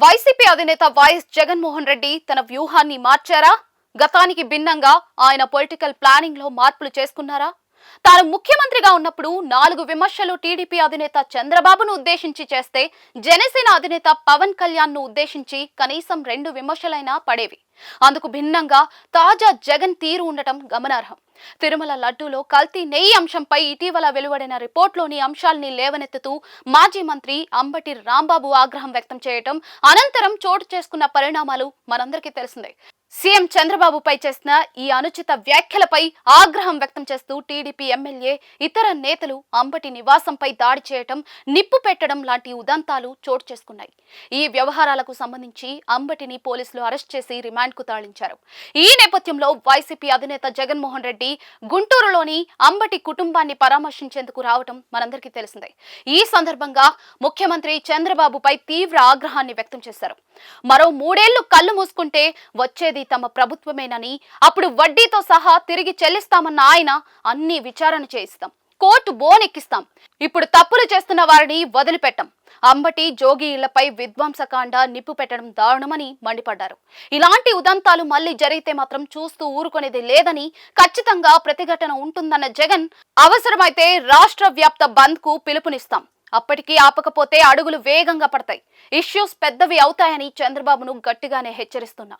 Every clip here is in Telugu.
వైసీపీ అధినేత వైఎస్ జగన్మోహన్ రెడ్డి తన వ్యూహాన్ని మార్చారా? గతానికి భిన్నంగా ఆయన పొలిటికల్ ప్లానింగ్లో మార్పులు చేసుకున్నారా? తాను ముఖ్యమంత్రిగా ఉన్నప్పుడు నాలుగు విమర్శలు టీడీపీ అధినేత చంద్రబాబును ఉద్దేశించి చేస్తే జనసేన అధినేత పవన్ కళ్యాణ్ను ఉద్దేశించి కనీసం రెండు విమర్శలైనా పడేవి. అందుకు భిన్నంగా తాజా జగన్ తీరు ఉండటం గమనార్హం. తిరుమల లడ్డూలో కల్తీ నెయ్యి అంశంపై ఇటీవల వెలువడిన రిపోర్ట్లోని అంశాల్ని లేవనెత్తుతూ మాజీ మంత్రి అంబటి రాంబాబు ఆగ్రహం వ్యక్తం చేయటం అనంతరం చోటు చేసుకున్న పరిణామాలు మనందరికీ తెలిసిందే. సీఎం చంద్రబాబుపై చేసిన ఈ అనుచిత వ్యాఖ్యలపై ఆగ్రహం వ్యక్తం చేస్తూ టీడీపీ ఎమ్మెల్యే ఇతర నేతలు అంబటి నివాసంపై దాడి చేయటం నిప్పు పెట్టడం లాంటి ఉదంతాలు చోటు చేసుకున్నాయి. ఈ వ్యవహారాలకు సంబంధించి అంబటిని పోలీసులు అరెస్ట్ చేసి రిమాండ్కు తరలించారు. ఈ నేపథ్యంలో వైసీపీ అధినేత జగన్మోహన్ రెడ్డి గుంటూరులోని అంబటి కుటుంబాన్ని పరామర్శించేందుకు రావటం మనందరికీ తెలిసిందే. ఈ సందర్భంగా ముఖ్యమంత్రి చంద్రబాబుపై తీవ్ర ఆగ్రహాన్ని వ్యక్తం చేశారు. మరో మూడేళ్ళు కళ్ళు మూసుకుంటే వచ్చేది తమ ప్రభుత్వమేనని అప్పుడు వడ్డీతో సహా తిరిగి చెల్లిస్తామన్న ఆయన అన్ని విచారణ చేయిస్తాం. కోర్టు బోనెక్కిస్తాం. ఇప్పుడు తప్పులు చేస్తున్న వారిని వదిలిపెట్టం. అంబటి జోగి ఇళ్ళపై విధ్వంసకాండ నిప్పు పెట్టడం దారుణమని మండిపడ్డారు. ఇలాంటి ఉదంతాలు మళ్ళీ జరిగితే మాత్రం చూస్తూ ఊరుకునేది లేదని ఖచ్చితంగా ప్రతిఘటన ఉంటుందన్న జగన్ అవసరమైతే రాష్ట్ర వ్యాప్త బంద్కు పిలుపునిస్తాం. అప్పటికీ ఆపకపోతే అడుగులు వేగంగా పడతాయి. ఇష్యూస్ పెద్దవి అవుతాయని చంద్రబాబును గట్టిగానే హెచ్చరిస్తున్నా.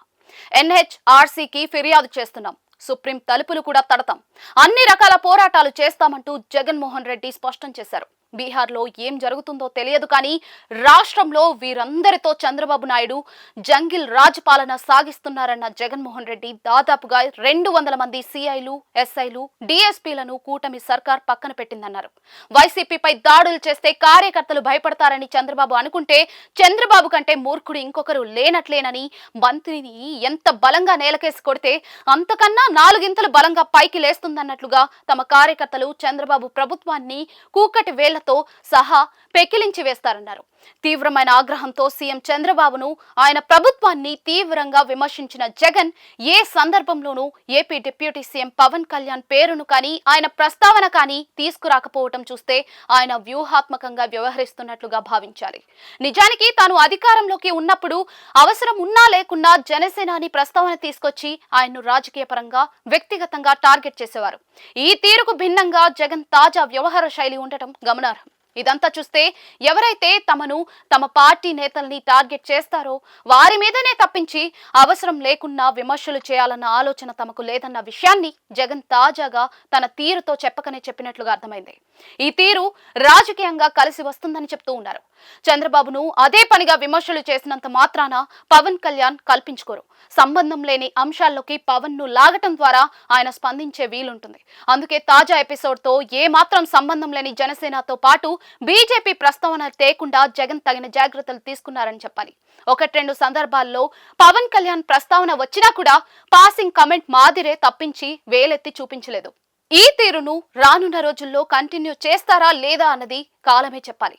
ఎన్హెచ్ఆర్సీకి ఫిర్యాదు చేస్తున్నాం. సుప్రీం తలుపులు కూడా తడతాం. అన్ని రకాల పోరాటాలు చేస్తామంటూ జగన్మోహన్ రెడ్డి స్పష్టం చేశారు. బీహార్లో ఏం జరుగుతుందో తెలియదు కానీ రాష్ట్రంలో వీరందరితో చంద్రబాబు నాయుడు జంగిల్ రాజ్ పాలన సాగిస్తున్నారన్న జగన్మోహన్ రెడ్డి. దాదాపుగా రెండు వందల మంది సిఐలు ఎస్ఐలు డిఎస్పీలను కూటమి సర్కార్ పక్కన పెట్టిందన్నారు. వైసీపీపై దాడులు చేస్తే కార్యకర్తలు భయపడతారని చంద్రబాబు అనుకుంటే చంద్రబాబు కంటే మూర్ఖుడు ఇంకొకరు లేనట్లేనని మంత్రిని ఎంత బలంగా నేలకేసి కొడితే అంతకన్నా నాలుగింతలు బలంగా పైకి లేస్తుందన్నట్లుగా తమ కార్యకర్తలు చంద్రబాబు ప్రభుత్వాన్ని కూకటి వేళ్ళతో సహా పెకిలించి వేస్తారన్నారు. తీవ్రమైన ఆగ్రహంతో సీఎం చంద్రబాబును ఆయన ప్రభుత్వాన్ని తీవ్రంగా విమర్శించిన జగన్ ఏ సందర్భంలోనూ AP deputy CM Pawan Kalyan పేరును కానీ ఆయన ప్రస్తావన కానీ తీసుకురాకపోవటం చూస్తే ఆయన వ్యూహాత్మకంగా వ్యవహరిస్తున్నట్లుగా భావించాలి. నిజానికి తాను అధికారంలోకి ఉన్నప్పుడు అవసరం ఉన్నా లేకున్నా జనసేనాని ప్రస్తావన తీసుకొచ్చి ఆయన్ను రాజకీయ పరంగా వ్యక్తిగతంగా టార్గెట్ చేసేవారు. ఈ తీరుకు భిన్నంగా జగన్ తాజా వ్యవహార శైలి ఉండటం గమనార్హం ఇదంతా చూస్తే ఎవరైతే తమను తమ పార్టీ నేతల్ని టార్గెట్ చేస్తారో వారి మీదనే తప్పించి అవసరం లేకున్నా విమర్శలు చేయాలన్న ఆలోచన తమకు లేదన్న విషయాన్ని జగన్ తాజాగా తన తీరుతో చెప్పకనే చెప్పినట్లుగా అర్థమైంది. ఈ తీరు రాజకీయంగా కలిసి వస్తుందని చెప్తూ ఉన్నారు. చంద్రబాబును అదే పనిగా విమర్శలు చేసినంత మాత్రాన పవన్ కళ్యాణ్ కల్పించుకోరు. సంబంధం లేని అంశాల్లోకి పవన్ను లాగటం ద్వారా ఆయన స్పందించే వీలుంటుంది. అందుకే తాజా ఎపిసోడ్తో ఏ మాత్రం సంబంధం లేని జనసేనతో పాటు బీజేపీ ప్రస్తావన తేకుండా జగన్ తగిన జాగ్రత్తలు తీసుకున్నారని చెప్పాలి. ఒకటి రెండు సందర్భాల్లో పవన్ కళ్యాణ్ ప్రస్తావన వచ్చినా కూడా పాసింగ్ కమెంట్ మాదిరే తప్పించి వేలెత్తి చూపించలేదు. ఈ తీరును రానున్న రోజుల్లో కంటిన్యూ చేస్తారా లేదా అన్నది కాలమే చెప్పాలి.